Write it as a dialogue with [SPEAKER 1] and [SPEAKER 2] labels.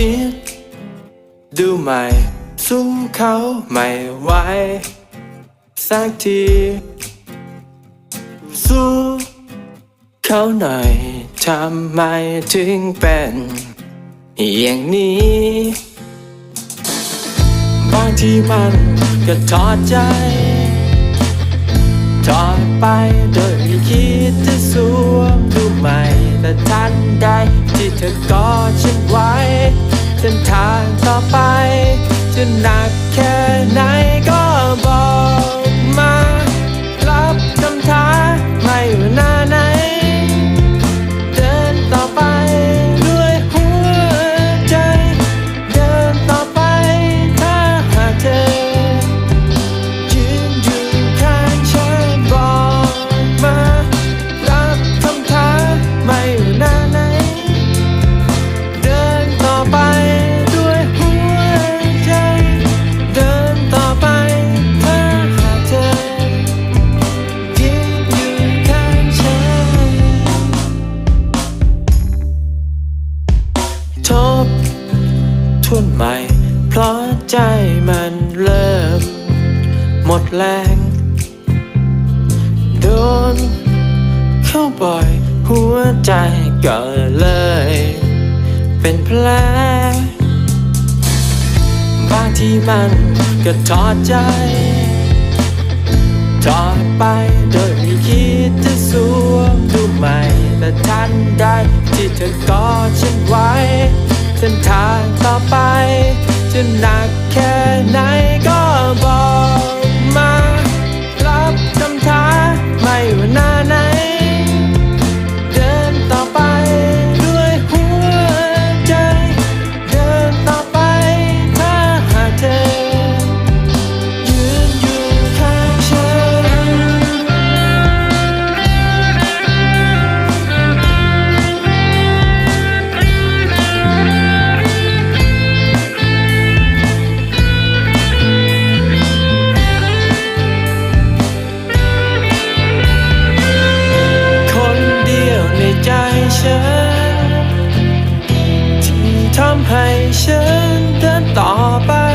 [SPEAKER 1] คิด ดูใหม่ สู้เขาไม่ไหวสักที สู้เขาหน่อยทำไมถึงเป็น อย่างนี้ บางทีมันก็ทอดใจถอยไปโดยไม่คิดจะสวมดูใหม่แต่ทันใดที่เธอกอดฉันไว้ เส้นทางต่อไป จะหนักแค่ไหนก็บอก ใหม่ เพราะใจมันเริ่ม หมดแรง โดน เข้าบ่อย หัวใจก็เลย เป็นแผลบางทีมันก็ท้อใจถอไปโดยไม่คิดจะสวมดูใหม่ แต่ทันใดที่เธอก จะหนักแค่ไหน ทำให้ฉันเดินต่อไป